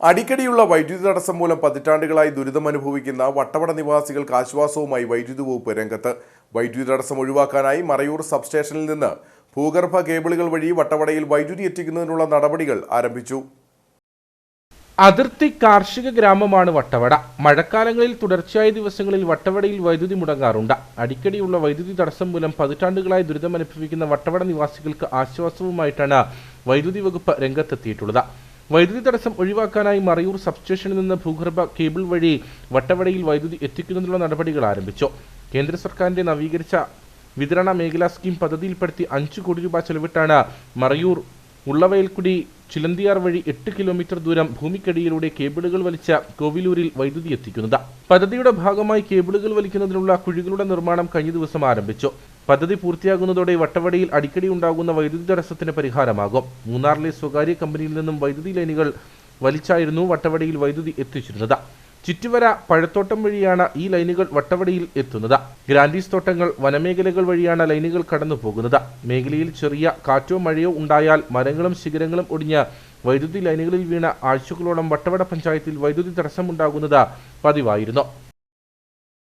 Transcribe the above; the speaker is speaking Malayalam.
അടിക്കടിയുള്ള വൈദ്യുതി തടസ്സം മൂലം പതിറ്റാണ്ടുകളായി ദുരിതമനുഭവിക്കുന്ന വട്ടവട നിവാസികൾക്ക് ആശ്വാസവുമായി വൈദ്യുതി വകുപ്പ് രംഗത്ത്. വൈദ്യുതി തടസ്സം ഒഴിവാക്കാനായി മറയൂർ സബ്സ്റ്റേഷനിൽ നിന്ന് ഭൂഗർഭ കേബിളുകൾ വഴി വട്ടവടയിൽ വൈദ്യുതി എത്തിക്കുന്നതിനുള്ള നടപടികൾ ആരംഭിച്ചു. അതിർത്തി കാർഷിക ഗ്രാമമാണ് വട്ടവട. മഴക്കാലങ്ങളിൽ തുടർച്ചയായ ദിവസങ്ങളിൽ വട്ടവടയിൽ വൈദ്യുതി മുടങ്ങാറുണ്ട്. അടിക്കടിയുള്ള വൈദ്യുതി തടസ്സം മൂലം പതിറ്റാണ്ടുകളായി ദുരിതമനുഭവിക്കുന്ന വട്ടവട നിവാസികൾക്ക് ആശ്വാസവുമായിട്ടാണ് വൈദ്യുതി വകുപ്പ് രംഗത്തെത്തിയിട്ടുള്ളത്. വൈദ്യുതി തടസ്സം ഒഴിവാക്കാനായി മറയൂർ സബ്സ്റ്റേഷനിൽ നിന്ന് ഭൂഗർഭ കേബിൾ വഴി വട്ടവടയിൽ വൈദ്യുതി എത്തിക്കുന്നതിനുള്ള നടപടികൾ ആരംഭിച്ചു. കേന്ദ്ര സർക്കാരിന്റെ നവീകരിച്ച വിതരണ മേഖലാ സ്കീം പദ്ധതിയിൽപ്പെടുത്തി അഞ്ചു കോടി രൂപ ചെലവിട്ടാണ് മറയൂർ ഉള്ളവയൽക്കുടി ചിലന്തിയാർ വഴി എട്ട് കിലോമീറ്റർ ദൂരം ഭൂമിക്കടിയിലൂടെ കേബിളുകൾ വലിച്ച കോവിലൂരിൽ വൈദ്യുതി എത്തിക്കുന്നത്. പദ്ധതിയുടെ ഭാഗമായി കേബിളുകൾ വലിക്കുന്നതിനുള്ള കുഴികളുടെ നിർമ്മാണം കഴിഞ്ഞ ദിവസം ആരംഭിച്ചു. പദ്ധതി പൂർത്തിയാകുന്നതോടെ വട്ടവടയിൽ അടിക്കടി ഉണ്ടാകുന്ന വൈദ്യുതി തടസ്സത്തിന് പരിഹാരമാകും. മൂന്നാറിലെ സ്വകാര്യ കമ്പനിയിൽ നിന്നും വൈദ്യുതി ലൈനുകൾ വലിച്ചായിരുന്നു വട്ടവടയിൽ വൈദ്യുതി എത്തിച്ചിരുന്നത്. ചുറ്റുവര പഴത്തോട്ടം വഴിയാണ് ഈ ലൈനുകൾ വട്ടവടിയിൽ എത്തുന്നത്. ഗ്രാൻഡീസ് തോട്ടങ്ങൾ വനമേഖലകൾ വഴിയാണ് ലൈനുകൾ കടന്നു പോകുന്നത് മേഖലയിൽ ചെറിയ കാറ്റോ മഴയോ ഉണ്ടായാൽ മരങ്ങളും ശിഖരങ്ങളും ഒടിഞ്ഞ് വൈദ്യുതി ലൈനുകളിൽ വീണ ആഴ്ചകളോളം വട്ടവട പഞ്ചായത്തിൽ വൈദ്യുതി തടസ്സമുണ്ടാകുന്നത് പതിവായിരുന്നു.